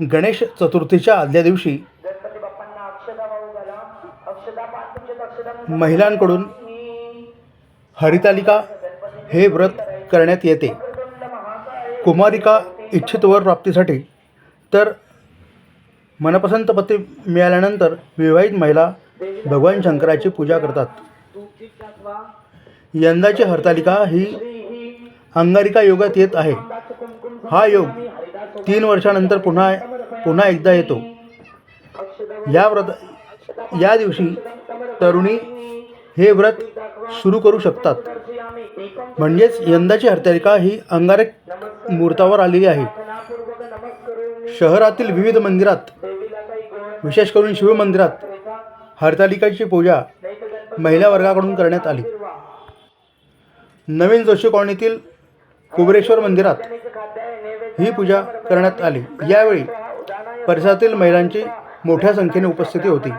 गणेश चतुर्थीच्या आदल्या दिवशी महिलांकडून हरितालिका हे व्रत करण्यात येते. कुमारिका इच्छित वर प्राप्तीसाठी. तर मनपसंत पती मिळाल्यानंतर विवाहित महिला भगवान शंकराची पूजा करतात. यंदाची हरतालिका ही अंगारिका योगात येत आहे. हा योग तीन वर्षानंतर पुन्हा पुन्हा एकदा येतो. या व्रत या दिवशी तरुणी हे व्रत सुरू करू शकतात. म्हणजेच यंदाची हरतालिका ही अंगारक मुहूर्तावर आलेली आहे. शहरातील विविध मंदिरात विशेष करून शिवमंदिरात हरतालिकाची पूजा महिला वर्गाकडून करण्यात आली. नवीन जोशी कॉलनीतील कुबरेश्वर मंदिरात ही पूजा करण्यात आली. यावेळी परिसरातील महिलांची मोठ्या संख्येने उपस्थिती होती.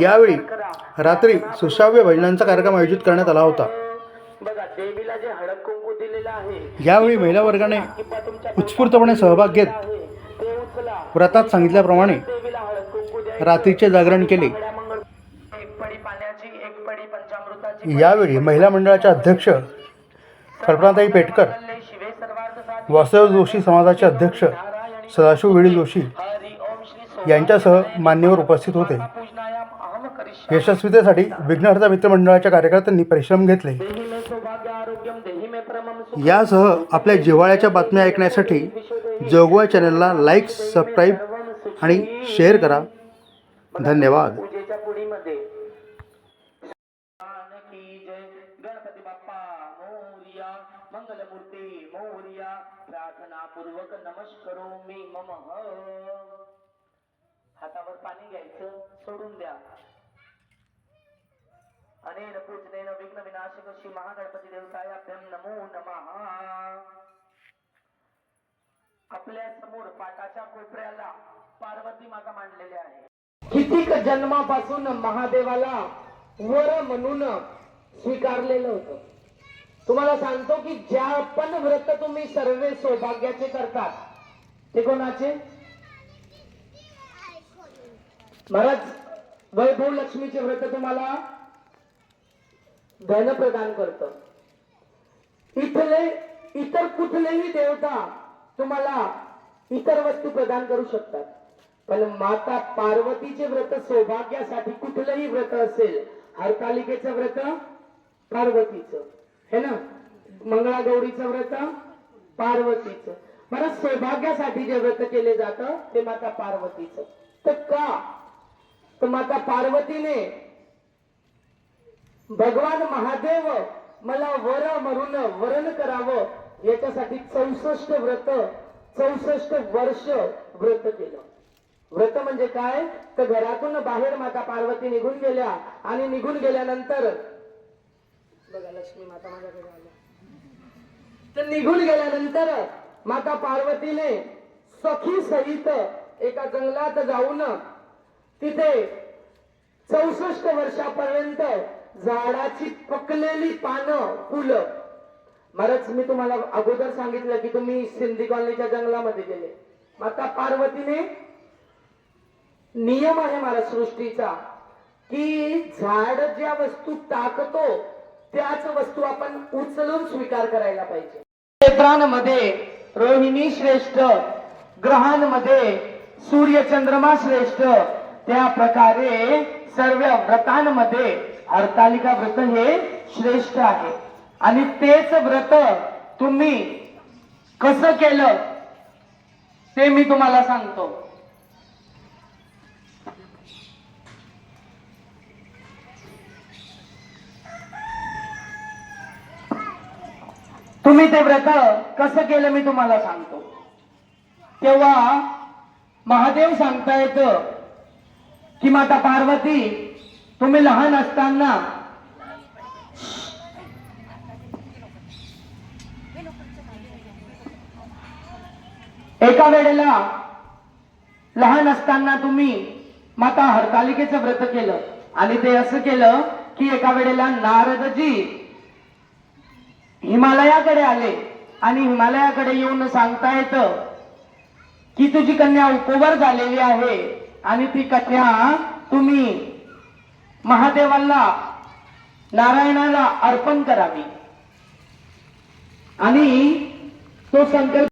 यावेळी रात्री सुश्राव्य भजनांचा कार्यक्रम आयोजित करण्यात आला होता. यावेळी महिला वर्गाने उत्स्फूर्तपणे सहभाग घेत व्रतात सांगितल्याप्रमाणे रात्रीचे जागरण केले. यावेळी महिला मंडळाच्या अध्यक्ष कल्पनाताई पेटकर वासुदेव जोशी समाजाचे अध्यक्ष सदाशिव वेळी जोशी यांच्यासह मान्यवर उपस्थित होते. यशस्वीतेसाठी विघ्नहर्ता मित्रमंडळाच्या कार्यकर्त्यांनी परिश्रम घेतले. यासह आपल्या जिव्हाळ्याच्या बातम्या ऐकण्यासाठी जोगवा चॅनलला लाईक सबस्क्राईब आणि शेअर करा. धन्यवाद. मंगलमूर्ती मौर्या प्रार्थनापूर्वक नमस्करो मी मम. हातावर पाणी घ्यायचं सोडून द्या. अनेन पूजनेन विघ्न विनाशक श्री महागणपती देवतायाभ्यं नमो नमः. आपल्यासमोर पाटाच्या कोपऱ्याला पार्वती माता मांडलेली आहे. कितीक जन्मापासून महादेवाला वर म्हणून स्वीकारलेलं होतं? तुम्हाला सांगतो की ज्या पण व्रत तुम्ही सर्व सौभाग्याचे करतात ते कोणाचे? महाराज वैभव लक्ष्मीचे व्रत तुम्हाला धन प्रदान करत. इथले इतर कुठलेही देवता तुम्हाला इतर वस्तू प्रदान करू शकतात. पण माता पार्वतीचे व्रत सौभाग्यासाठी कुठलंही व्रत असेल हरतालिकेचं व्रत पार्वतीचं. हे ना? मंगळागौरीचं व्रत पार्वतीचं. मला सौभाग्यासाठी जे व्रत केले जातं ते माता पार्वतीचं. तर का? तर माता पार्वतीने भगवान महादेव मला वर मरून वरण करावं याच्यासाठी चौसष्ट व्रत चौसष्ट वर्ष व्रत केलं. व्रत म्हणजे काय? तर घरातून बाहेर माता पार्वती निघून गेल्या आणि निघून गेल्यानंतर बघा लक्ष्मी माता माझ्याकडे आल्या तर निघून गेल्यानंतर माता पार्वतीने सखी सहित एका जंगलात जाऊन तिथे चौसष्ट वर्षापर्यंत झाडाची पकलेली पानं फुलं. महाराज मी तुम्हाला अगोदर सांगितलं की तुम्ही सिंधी कॉलनीच्या जंगलामध्ये गेले. माता पार्वतीने नियम आहे महाराज सृष्टीचा की झाड ज्या वस्तू टाकतो त्याच वस्तू आपण उचलून स्वीकार करायला पाहिजे. क्षेत्रांमध्ये रोहिणी श्रेष्ठ ग्रहांमध्ये सूर्य चंद्रमा श्रेष्ठ त्या प्रकारे सर्व व्रतांमध्ये हरतालिका व्रत हे श्रेष्ठ आहे. आणि तेच व्रत तुम्ही कसं केलं ते मी तुम्हाला सांगतो. तुम्ही ते व्रत कसं केलं मी तुम्हाला सांगतो. तेव्हा महादेव सांगतायत की माता पार्वती तुम्ही लहान असताना एका वेळेला लहान असताना तुम्ही माता हरतालिकेचं व्रत केलं. आणि ते असं केलं की एका वेळेला नारदजी हिमालयाकडे आले आणि हिमालयाकडे येऊन सांगता येतं की तुझी कन्या उपवर झालेली आहे आणि ती कन्या तुम्ही महादेवाला नारायणाला अर्पण करावी. आणि तो संकल्प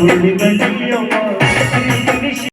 por.